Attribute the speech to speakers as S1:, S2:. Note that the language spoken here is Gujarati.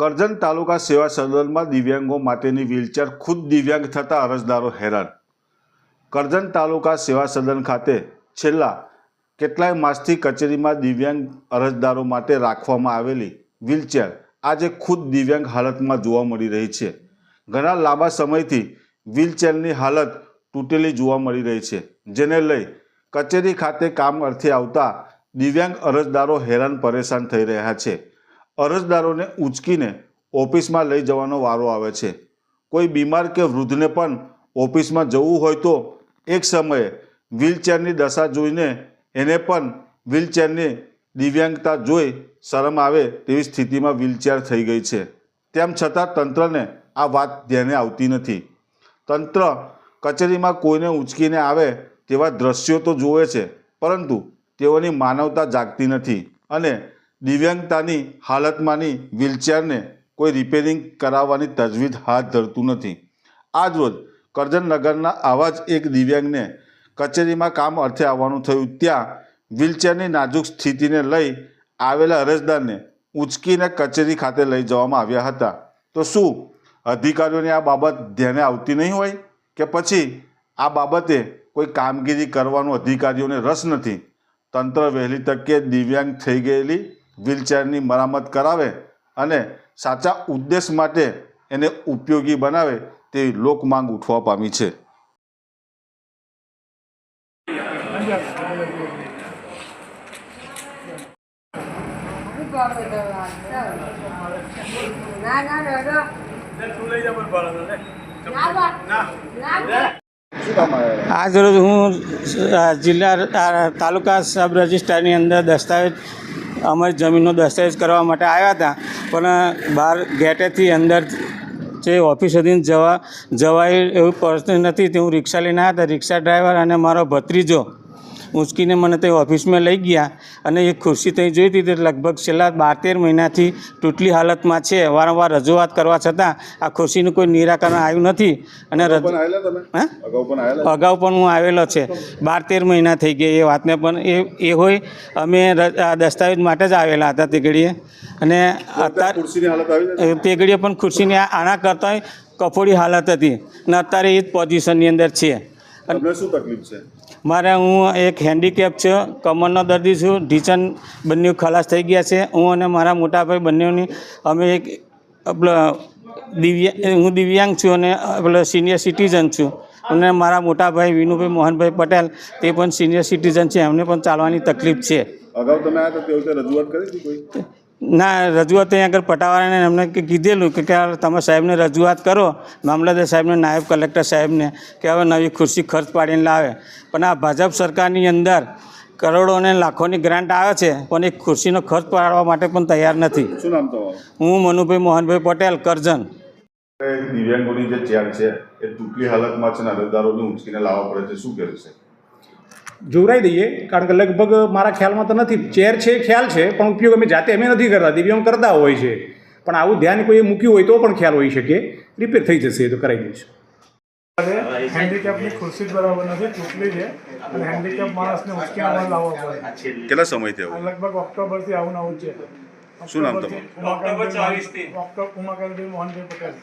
S1: કરજણ તાલુકા સેવા સદનમાં દિવ્યાંગો માટેની વ્હીલચેર ખુદ દિવ્યાંગ થતા અરજદારો હેરાન. કરજણ તાલુકા સેવા સદન ખાતે છેલ્લા કેટલાય માસથી કચેરીમાં દિવ્યાંગ અરજદારો માટે રાખવામાં આવેલી વ્હીલચેર આજે ખુદ દિવ્યાંગ હાલતમાં જોવા મળી રહી છે. ઘણા લાંબા સમયથી વ્હીલચેરની હાલત તૂટેલી જોવા મળી રહી છે, જેને લઈ કચેરી ખાતે કામ અર્થે આવતા દિવ્યાંગ અરજદારો હેરાન પરેશાન થઈ રહ્યા છે. અરજદારોને ઊંચકીને ઓફિસમાં લઈ જવાનો વારો આવે છે. કોઈ બીમાર કે વૃદ્ધને પણ ઓફિસમાં જવું હોય તો એક સમયે વ્હીલચેરની દશા જોઈને એને પણ વ્હીલચેરની દિવ્યાંગતા જોઈ શરમ આવે તેવી સ્થિતિમાં વ્હીલચેર થઈ ગઈ છે. તેમ છતાં તંત્રને આ વાત ધ્યાને આવતી નથી. તંત્ર કચેરીમાં કોઈને ઉંચકીને આવે તેવા દ્રશ્યો તો જોવે છે, પરંતુ તેઓની માનવતા જાગતી નથી અને દિવ્યાંગતાની હાલતમાંની વ્હીલચેરને કોઈ રિપેરિંગ કરાવવાની તજવીજ હાથ ધરતું નથી. આજરોજ કરજનનગરના આવા જ એક દિવ્યાંગને કચેરીમાં કામ અર્થે આવવાનું થયું. ત્યાં વ્હીલચેરની નાજુક સ્થિતિને લઈ આવેલા અરજદારને ઉંચકીને કચેરી ખાતે લઈ જવામાં આવ્યા હતા. તો શું અધિકારીઓને આ બાબત ધ્યાને આવતી નહીં હોય કે પછી આ બાબતે કોઈ કામગીરી કરવાનો અધિકારીઓને રસ નથી? તંત્ર વહેલી તકે દિવ્યાંગ થઈ ગયેલી વ્હીલચેરની મરામત કરાવે અને સાચા ઉદ્દેશ માટે એને ઉપયોગી બનાવે તેવી લોકમાંગ ઉઠવા પામી છે.
S2: આજ રોજ હું જિલ્લા તાલુકા સબ રજિસ્ટ્રારની અંદર દસ્તાવેજ અમારી જમીનનો દસ્તાવેજ કરવા માટે આવ્યા હતા. પણ બહાર ગેટેથી અંદર જે ઓફિસ સુધી જવા જવાય એવું પર્સન નથી. તે હું રિક્ષા લઈને આવ્યા હતા. રિક્ષા ડ્રાઈવર અને મારો ભત્રીજો ઉંચકીને મને તે ઓફિસમાં લઈ ગયા અને એ ખુરશી ત્યાં જોઈ હતી તે લગભગ છેલ્લા બાર તેર મહિનાથી તૂટલી હાલતમાં છે. વારંવાર રજૂઆત કરવા છતાં આ ખુરશીનું કોઈ નિરાકરણ આવ્યું નથી અને
S1: અગાઉ પણ
S2: હું? આવેલો? છે. બાર તેર મહિના થઈ ગયા એ વાતને પણ એ એ હોય અમે આ દસ્તાવેજ માટે જ આવેલા હતા તે ઘડીએ અને અત્યારે તે ઘડીએ પણ ખુરશીની આના કરતાં કફોડી હાલત હતી. અને અત્યારે એ જ પોઝિશનની અંદર છે.
S1: તમને શું તકલીફ છે?
S2: મારે હું એક હેન્ડીકેપ છે કમરનો દર્દી છું ઢીચન બંને ખલાસ થઈ ગયા છે. હું અને મારા મોટાભાઈ બંનેની અમે એક દિવ્યા હું દિવ્યાંગ છું અને પેલો સિનિયર સિટીઝન છું. અને મારા મોટાભાઈ વિનુભાઈ મોહનભાઈ પટેલ તે પણ સિનિયર સિટીઝન છે. એમને પણ ચાલવાની તકલીફ છે.
S1: અગાઉ તમે આ તો રજૂઆત કરી હતી કોઈ?
S2: ના રજૂઆત અહીંયા આગળ પટાવાળાને એમને કીધેલું કે તમે સાહેબને રજૂઆત કરો મામલતદાર સાહેબને નાયબ કલેક્ટર સાહેબને કે હવે નવી ખુરશી ખર્ચ પાડીને લાવે. પણ આ ભાજપ સરકારની અંદર કરોડો અને લાખોની ગ્રાન્ટ આવે છે પણ એક ખુરશીનો ખર્ચ પાડવા માટે પણ તૈયાર નથી.
S1: શું નામ
S2: હું મનુભાઈ મોહનભાઈ પટેલ કરજણ.
S1: દિવ્યાંગોની જે ચેર છે એ તૂટલી હાલતમાં છે ને અરજદારોને ઉંચકીને લાવવા પડે છે. શું કરે છે?
S3: જોવરાઈ દઈએ કારણ કે લગભગ મારા ખ્યાલમાં તો નથી. ચેર છે ખ્યાલ છે પણ ઉપયોગ અમે જાતે અમે નથી કરતા. દિવ્યાંગ કરતા હોય છે. પણ આવું ધ્યાન કોઈએ મૂક્યું હોય તો પણ ખ્યાલ હોઈ શકે. રિપેર થઈ જશે એ તો કરાવી દઈશું
S4: હેન્ડીકેપની ખુરશી બરાબર નથી તૂટલી છે. અને હેન્ડીકેપ માણસને ઉચકીને આવા પડે.
S1: કેટલા સમય થયો
S4: લગભગ ઓક્ટોબરથી આવું આવું છે.
S1: શું નામ તમારું?
S4: ઓક્ટોબર ચોવીસથી ઓક્ટોબર ઉમાકાંતભાઈ મોહનભાઈ પટેલ.